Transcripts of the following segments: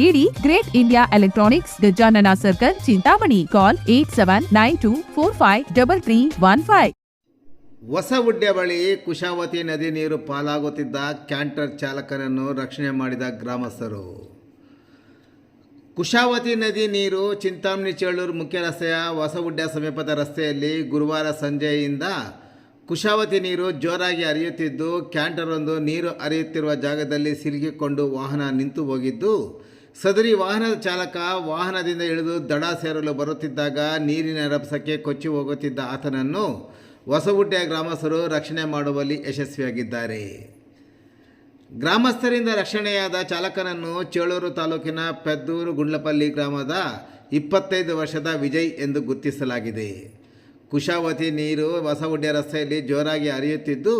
ನೀಡಿ great India electronics Gajanana circle, Chintamani. Call eight seven nine two four five double three one five ಹೊಸ ಉಡ್ಡೆ ಬಳಿ ಕುಶಾವತಿ ನದಿ ನೀರು ಪಾಲಾಗುತ್ತಿದ್ದ ಕ್ಯಾಂಟರ್ ಚಾಲಕನನ್ನು ರಕ್ಷಣೆ ಮಾಡಿದ ಗ್ರಾಮಸ್ಥರು. ಕುಶಾವತಿ ನದಿ ನೀರು ಚಿಂತಾಮಣಿ ಚೇಳೂರು ಮುಖ್ಯ ರಸ್ತೆಯ ಹೊಸಗುಡ್ಡ ಸಮೀಪದ ರಸ್ತೆಯಲ್ಲಿ ಗುರುವಾರ ಸಂಜೆಯಿಂದ ಕುಶಾವತಿ ನೀರು ಜೋರಾಗಿ ಹರಿಯುತ್ತಿದ್ದು ಕ್ಯಾಂಟರೊಂದು ನೀರು ಹರಿಯುತ್ತಿರುವ ಜಾಗದಲ್ಲಿ ಸಿಲುಕಿಕೊಂಡು ವಾಹನ ನಿಂತು ಹೋಗಿದ್ದು ಸದರಿ ವಾಹನದ ಚಾಲಕ ವಾಹನದಿಂದ ಇಳಿದು ದಡ ಸೇರಲು ಬರುತ್ತಿದ್ದಾಗ ನೀರಿನ ರಭಸಕ್ಕೆ ಕೊಚ್ಚಿ ಹೋಗುತ್ತಿದ್ದ ಆತನನ್ನು ಹೊಸಗುಡ್ಡೆಯ ಗ್ರಾಮಸ್ಥರು ರಕ್ಷಣೆ ಮಾಡುವಲ್ಲಿ ಯಶಸ್ವಿಯಾಗಿದ್ದಾರೆ. ಗ್ರಾಮಸ್ಥರಿಂದ ರಕ್ಷಣೆಯಾದ ಚಾಲಕನನ್ನು ಚೇಳೂರು ತಾಲೂಕಿನ ಪೆದ್ದೂರು ಗುಂಡ್ಲಪಲ್ಲಿ ಗ್ರಾಮದ ಇಪ್ಪತ್ತೈದು ವರ್ಷದ ವಿಜಯ್ ಎಂದು ಗುರುತಿಸಲಾಗಿದೆ. ಕುಶಾವತಿ ನೀರು ಹೊಸಗುಡ್ಡೆ ರಸ್ತೆಯಲ್ಲಿ ಜೋರಾಗಿ ಹರಿಯುತ್ತಿದ್ದು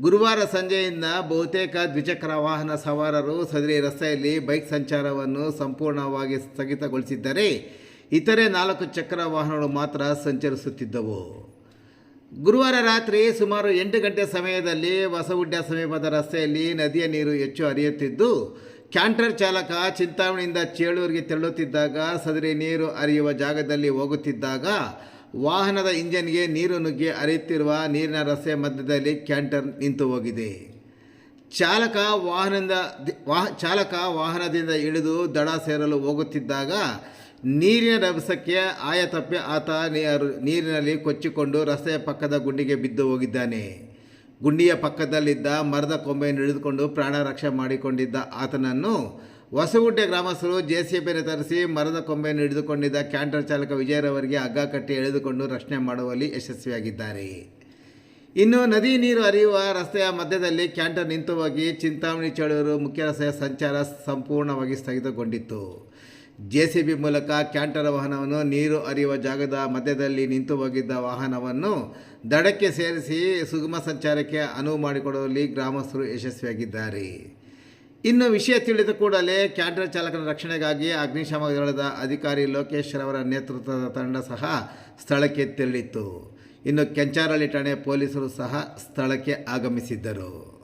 ಗುರುವಾರ ಸಂಜೆಯಿಂದ ಬಹುತೇಕ ದ್ವಿಚಕ್ರ ವಾಹನ ಸವಾರರು ಸದರಿ ರಸ್ತೆಯಲ್ಲಿ ಬೈಕ್ ಸಂಚಾರವನ್ನು ಸಂಪೂರ್ಣವಾಗಿ ಸ್ಥಗಿತಗೊಳಿಸಿದ್ದರೆ ಇತರೆ ನಾಲ್ಕು ಚಕ್ರ ವಾಹನಗಳು ಮಾತ್ರ ಸಂಚರಿಸುತ್ತಿದ್ದವು. ಗುರುವಾರ ರಾತ್ರಿ ಸುಮಾರು ಎಂಟು ಗಂಟೆ ಸಮಯದಲ್ಲಿ ಹೊಸಗುಡ್ಡ ಸಮೀಪದ ರಸ್ತೆಯಲ್ಲಿ ನದಿಯ ನೀರು ಹೆಚ್ಚು ಹರಿಯುತ್ತಿದ್ದು, ಕ್ಯಾಂಟರ್ ಚಾಲಕ ಚಿಂತಾಮಣಿಯಿಂದ ಚೇಳೂರಿಗೆ ತೆರಳುತ್ತಿದ್ದಾಗ ಸದರಿ ನೀರು ಹರಿಯುವ ಜಾಗದಲ್ಲಿ ಹೋಗುತ್ತಿದ್ದಾಗ ವಾಹನದ ಇಂಜನ್ಗೆ ನೀರು ನುಗ್ಗಿ ಹರಿಯುತ್ತಿರುವ ನೀರಿನ ರಸ್ತೆ ಮಧ್ಯದಲ್ಲಿ ಕ್ಯಾಂಟರ್ ನಿಂತು ಹೋಗಿದೆ. ಚಾಲಕ ವಾಹನದಿಂದ ವಾಹ, ಚಾಲಕ ವಾಹನದಿಂದ ಇಳಿದು ದಡ ಸೇರಲು ಹೋಗುತ್ತಿದ್ದಾಗ ನೀರಿನ ರಭಸಕ್ಕೆ ಆಯ ತಪ್ಪಿ ಆತ ನೀರು, ನೀರಿನಲ್ಲಿ ಕೊಚ್ಚಿಕೊಂಡು ರಸ್ತೆಯ ಪಕ್ಕದ ಗುಂಡಿಗೆ ಬಿದ್ದು ಹೋಗಿದ್ದಾನೆ. ಗುಂಡಿಯ ಪಕ್ಕದಲ್ಲಿದ್ದ ಮರದ ಕೊಂಬೆಯನ್ನು ಹಿಡಿದುಕೊಂಡು ಪ್ರಾಣ ರಕ್ಷೆ ಮಾಡಿಕೊಂಡಿದ್ದ ಆತನನ್ನು ಹೊಸಗುಡ್ಡೆ ಗ್ರಾಮಸ್ಥರು ಜೆ ಸಿ ತರಿಸಿ ಮರದ ಕೊಂಬೆಯನ್ನು ಹಿಡಿದುಕೊಂಡಿದ್ದ ಕ್ಯಾಂಟರ್ ಚಾಲಕ ವಿಜಯರವರಿಗೆ ಹಗ್ಗ ಕಟ್ಟಿ ಎಳೆದುಕೊಂಡು ರಕ್ಷಣೆ ಮಾಡುವಲ್ಲಿ ಯಶಸ್ವಿಯಾಗಿದ್ದಾರೆ. ಇನ್ನು ನದಿ ನೀರು ಹರಿಯುವ ರಸ್ತೆಯ ಮಧ್ಯದಲ್ಲಿ ಕ್ಯಾಂಟರ್ ನಿಂತು ಹೋಗಿ ಚಿಂತಾಮಣಿ ಚಳೂರು ಮುಖ್ಯ ರಸ್ತೆಯ ಸಂಚಾರ ಸಂಪೂರ್ಣವಾಗಿ ಸ್ಥಗಿತಗೊಂಡಿತ್ತು. ಜೆ ಸಿ ಬಿ ಮೂಲಕ ಕ್ಯಾಂಟರ್ ವಾಹನವನ್ನು ನೀರು ಹರಿಯುವ ಜಾಗದ ಮಧ್ಯದಲ್ಲಿ ನಿಂತು ಹೋಗಿದ್ದ ವಾಹನವನ್ನು ದಡಕ್ಕೆ ಸೇರಿಸಿ ಸುಗಮ ಸಂಚಾರಕ್ಕೆ ಅನುವು ಮಾಡಿಕೊಡುವಲ್ಲಿ ಗ್ರಾಮಸ್ಥರು ಯಶಸ್ವಿಯಾಗಿದ್ದಾರೆ. ಇನ್ನು ವಿಷಯ ತಿಳಿದ ಕೂಡಲೇ ಕ್ಯಾಂಟರ್ ಚಾಲಕನ ರಕ್ಷಣೆಗಾಗಿ ಅಗ್ನಿಶಾಮಕ ದಳದ ಅಧಿಕಾರಿ ಲೋಕೇಶ್ ಅವರ ನೇತೃತ್ವದ ತಂಡ ಸಹ ಸ್ಥಳಕ್ಕೆ ತೆರಳಿತ್ತು. ಇನ್ನು ಕೆಂಚಾರಳ್ಳಿ ಠಾಣೆ ಪೊಲೀಸರು ಸಹ ಸ್ಥಳಕ್ಕೆ ಆಗಮಿಸಿದ್ದರು.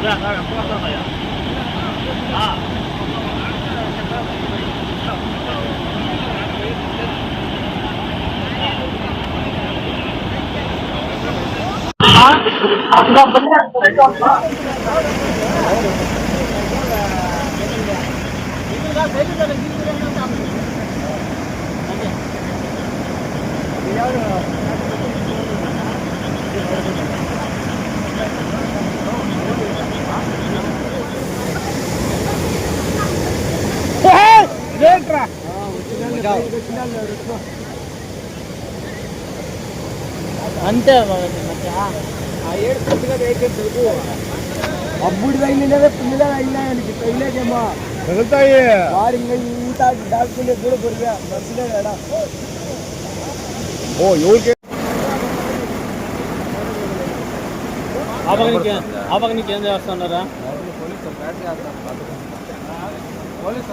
啊啊啊啊 పెట్టరా? అంతే అప్పుడు తగిలినదే పిల్లలు తగిలినాయని తగిలేదేమో తగులుతాయి. వారు ఇంకా ఈత డాక్టర్లు కూడా కొరిగా బస్సులే కదా. ఓ ఎవరికి? ఆ పక్కనికి ఆ పక్కనికి ఏం చేస్తున్నారా? పోలీసు బ్యాటరీ పోలీసు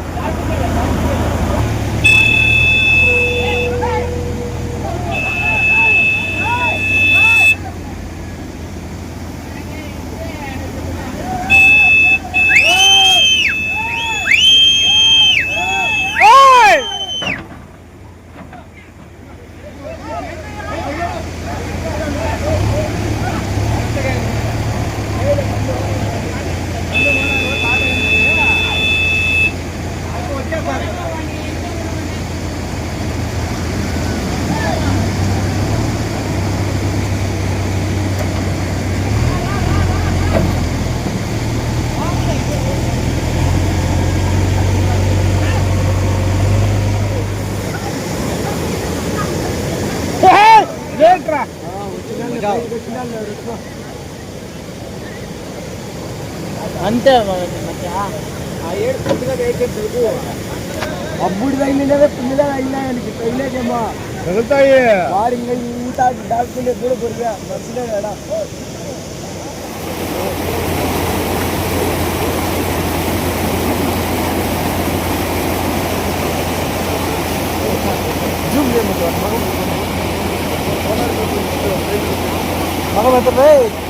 అంతే అప్పుడు తగిలినవే పిల్లలు అయినాయనికి తగిలేదేమో తగులుతాయి వాడు ఇంకా ఇంత డాక్టర్ కూడా కొరిగా మర్చిపోయాడా Monterrey.